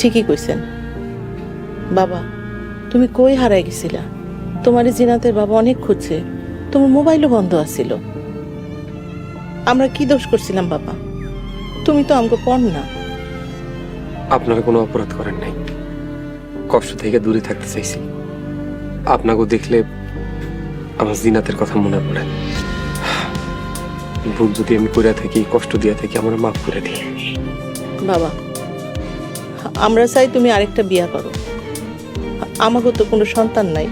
ঠিকই কইছেন। বাবা তুমি কই হারাই গেছিলা? তোমার জিনাতের বাবা অনেক খুঁজছে। তোমার মোবাইলও বন্ধ আছিল। আমরা কি দোষ করছিলাম বাবা? তুমি তো আমাকে পড় না। আপনারা কোনো অপরাধ করেন নাই। কষ্ট থেকে দূরে থাকতে চাইছি। আপনাকে দেখলে আমার জিনাতের কথা মনে পড়ে। ভুল যদি আমি করে থাকি কষ্ট দিয়া থাকি আমার মাফ করে দিই বাবা আমরা চাই তুমি আরেকটা বিয়া করো। আমাকে তো কোনো সন্তান নাই।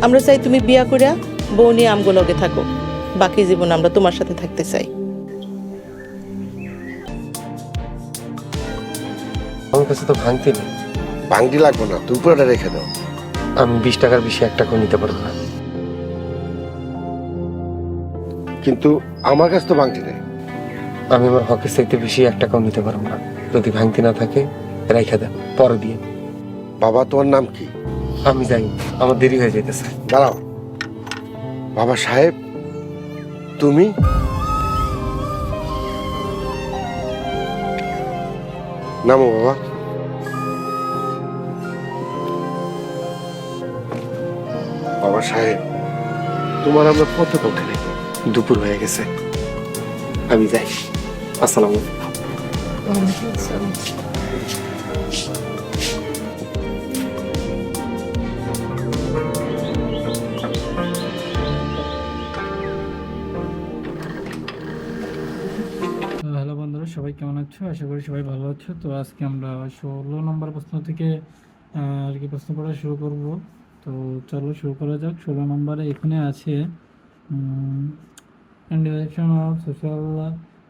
আমরা চাই তুমি বিয়া করিয়া বউ নিয়ে আমগো লগে থাকো। বাকি জীবন আমরা তোমার সাথে থাকতে চাই। আমার কাছে তো ভাঙতে নেই। ভাঙটি লাগবে না তুমি পুরোটা রেখে দাও। আমি বিশ টাকার বেশি এক টাকাও নিতে পারব না। কিন্তু আমার কাছে তো ভাঙটি নেই। আমি আমার হকের চাইতে বেশি এক টাকাও নিতে পারব না। যদি ভাঙতে না থাকে রেখে দেন পরে দিয়ে। বাবা তোমার নাম কি? আমি যাই আমার দেরি হয়ে যেতেছে দাঁড়াও। বাবা সাহেব তুমি? নামো বাবা। বাবা সাহেব তোমার আমরা কত কথা নেই দুপুর হয়ে গেছে। আমি যাই। আসসালামু আলাইকুম। হ্যালো সবাই কেমন আছো? আশা করি সবাই ভালো আছো। তো আজকে আমরা ষোলো নম্বর প্রশ্ন থেকে আর কি প্রশ্ন পড়া শুরু করব। তো চলো শুরু করা যাক। ষোলো নম্বরে এখানে আছে ইন্ডিভিজুয়াল অফ সোশ্যাল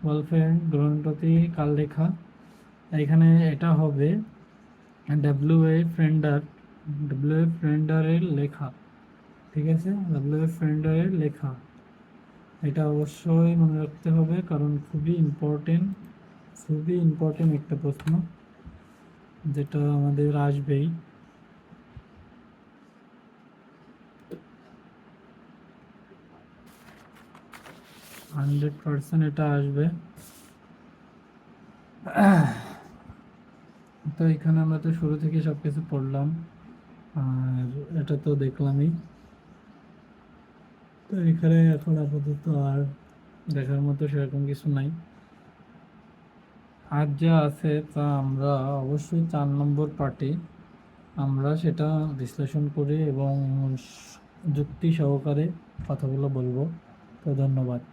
ওয়েলফেয়ার গ্রন্থটি কাল লেখা? এখানে এটা হবে ডাব্লিউ এ ফ্রেন্ডার ডাব্লিউ এ ফ্রেন্ডারের লেখা, ঠিক আছে? ডাব্লিউ এ ফ্রেন্ডারের লেখা। এটা অবশ্যই মনে রাখতে হবে কারণ খুবই ইম্পর্টেন্ট খুবই ইম্পর্টেন্ট একটা প্রশ্ন যেটা আমাদের আসবেই। হান্ড্রেড পার্সেন্ট এটা আসবে। তো এখানে আমরা তো শুরু থেকে সব কিছু পড়লাম, আর এটা তো দেখলামই। তো এখানে এখন আপাতত আর দেখার মতো সেরকম কিছু নাই। আর যা আছে তা আমরা অবশ্যই চার নম্বর পার্টি আমরা সেটা বিশ্লেষণ করে এবং যুক্তি সহকারে কথাগুলো বলব। তো ধন্যবাদ।